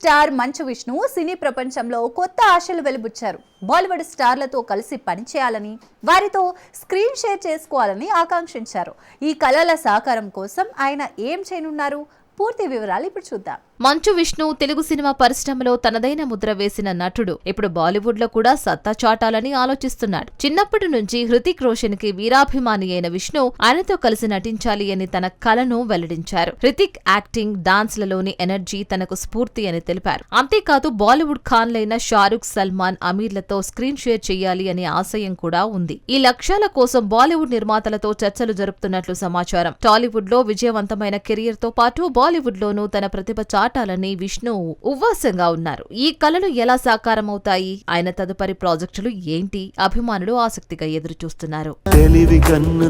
Star Manchu Vishnu సినీ ప్రపంచంలో కొత్త ఆశలు వెలుబుచ్చారు. బాలీవుడ్ స్టార్లతో కలిసి పనిచేయాలని వారితో స్క్రీన్ షేర్ చేసుకోవాలని ఆకాంక్షించారు. ఈ కళల సహకారం కోసం ఆయన ఏం చేయనున్నారు? పూర్తి వివరాలు ఇప్పుడు చూద్దాం. మంచు విష్ణు తెలుగు సినిమా పరిశ్రమలో తనదైన ముద్ర వేసిన నటుడు. ఇప్పుడు బాలీవుడ్లో కూడా సత్తా చాటాలని ఆలోచిస్తున్నాడు. చిన్నప్పటి నుంచి హృతిక్ రోషన్కి వీరాభిమాని అయిన విష్ణు ఆయనతో కలిసి నటించాలి అని తన కలను వెల్లడించారు. హృతిక్ యాక్టింగ్ డాన్స్ లలోని ఎనర్జీ తనకు స్ఫూర్తి అని తెలిపారు. అంతేకాదు బాలీవుడ్ ఖాన్లైన షారుఖ్ సల్మాన్ అమీర్లతో స్క్రీన్ షేర్ చేయాలి అనే ఆశయం కూడా ఉంది. ఈ లక్ష్యాల కోసం బాలీవుడ్ నిర్మాతలతో చర్చలు జరుపుతున్నట్లు సమాచారం. టాలీవుడ్లో విజయవంతమైన కెరియర్తో పాటు బాలీవుడ్ లోనూ తన ప్రతిభ చాటాలని విష్ణు ఉవ్వాసంగా ఉన్నారు. ఈ కళలు ఎలా సాకారమవుతాయి? ఆయన తదుపరి ప్రాజెక్టులు ఏంటి? అభిమానులు ఆసక్తిగా తెలివి కన్ను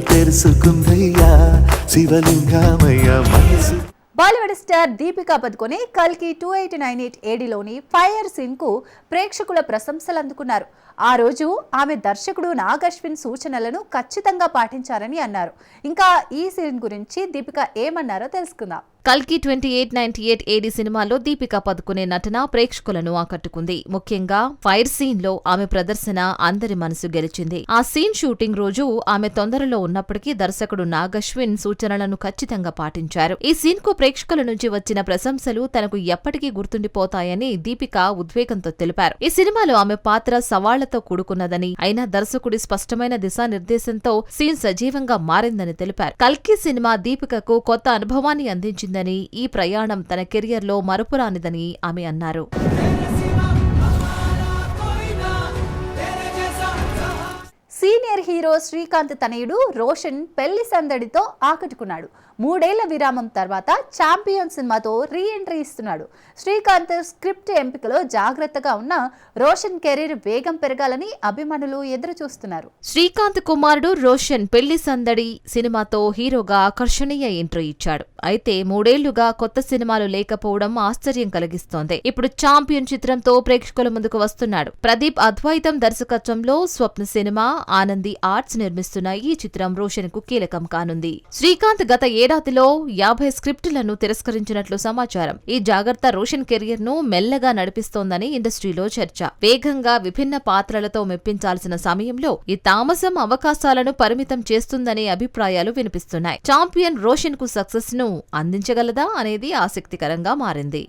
శివలింగమయ్య మనసు. బాలీవుడ్ స్టార్ దీపికా పదుకొనే కల్కి టూ ఎయిట్ నైన్ ఎయిట్ ఏడిలోని ఫైర్ సీన్కు ప్రేక్షకుల ప్రశంసలు అందుకున్నారు ఆ రోజు ఆమె దర్శకుడు నాగ్ అశ్విన్ సూచనలను ఖచ్చితంగా పాటించారని అన్నారు. ఇంకా ఈ సీన్ గురించి దీపిక ఏమన్నారో తెలుసుకుందాం. కల్కి twenty eight ninety eight AD సినిమాలో దీపిక పదుకునే నటన ప్రేక్షకులను ఆకట్టుకుంది. ముఖ్యంగా ఫైర్ సీన్లో ఆమె ప్రదర్శన అందరి మనసు గెలిచింది. ఆ సీన్ షూటింగ్ రోజు ఆమె తొందరలో ఉన్నప్పటికీ దర్శకుడు నాగశ్విన్ సూచనలను ఖచ్చితంగా పాటించారు. ఈ సీన్కు ప్రేక్షకుల నుంచి వచ్చిన ప్రశంసలు తనకు ఎప్పటికీ గుర్తుండిపోతాయని దీపిక ఉద్వేగంతో తెలిపారు. ఈ సినిమాలో ఆమె పాత్ర సవాళ్ళతో కూడుకున్నదని అయినా దర్శకుడి స్పష్టమైన దిశానిర్దేశంతో సీన్ సజీవంగా మారిందని తెలిపారు. కల్కి సినిమా దీపికకు కొత్త అనుభవాన్ని ఇచ్చిందని ఈ ప్రయాణం తన కెరియర్లో మరపురానిదని ఆమె అన్నారు. హీరో శ్రీకాంత్ తనయుడు రోషన్ పెళ్ళి సందడితో ఆకట్టుకున్నాడు. మూడేళ్ళ విరామం తర్వాత ఛాంపియన్ సినిమాతో రీ ఎంట్రీ ఇస్తున్నాడు. శ్రీకాంత్ స్క్రిప్ట్ ఎంపికలో జాగ్రత్తగా ఉన్న రోషన్ కెరీర్ వేగం పెరగాలని అభిమానులు ఎదురు చూస్తున్నారు శ్రీకాంత్ కుమారుడు రోషన్ పెళ్ళి సందడి సినిమాతో హీరోగా ఆకర్షణీయ ఎంట్రీ ఇచ్చాడు. అయితే మూడేళ్ళుగా కొత్త సినిమాలు లేకపోవడం ఆశ్చర్యం కలిగిస్తోంది. ఇప్పుడు ఛాంపియన్ చిత్రంతో ప్రేక్షకుల ముందుకు వస్తున్నాడు. ప్రదీప్ అద్వైతం దర్శకత్వంలో స్వప్న సినిమా ఆనంది ఆర్ట్స్ నిర్మిస్తున్న ఈ చిత్రం రోషన్కు కీలకం కానుంది. శ్రీకాంత్ గత ఏడాదిలో యాభై స్క్రిప్టులను తిరస్కరించినట్లు సమాచారం. ఈ జాగ్రత్త రోషన్ కెరియర్ను మెల్లగా నడిపిస్తోందని ఇండస్ట్రీలో చర్చ. వేగంగా విభిన్న పాత్రలతో మెప్పించాల్సిన సమయంలో ఈ తామసం అవకాశాలను పరిమితం చేస్తుందనే అభిప్రాయాలు వినిపిస్తున్నాయి. ఛాంపియన్ రోషన్కు సక్సెస్ను అందించగలదా అనేది ఆసక్తికరంగా మారింది.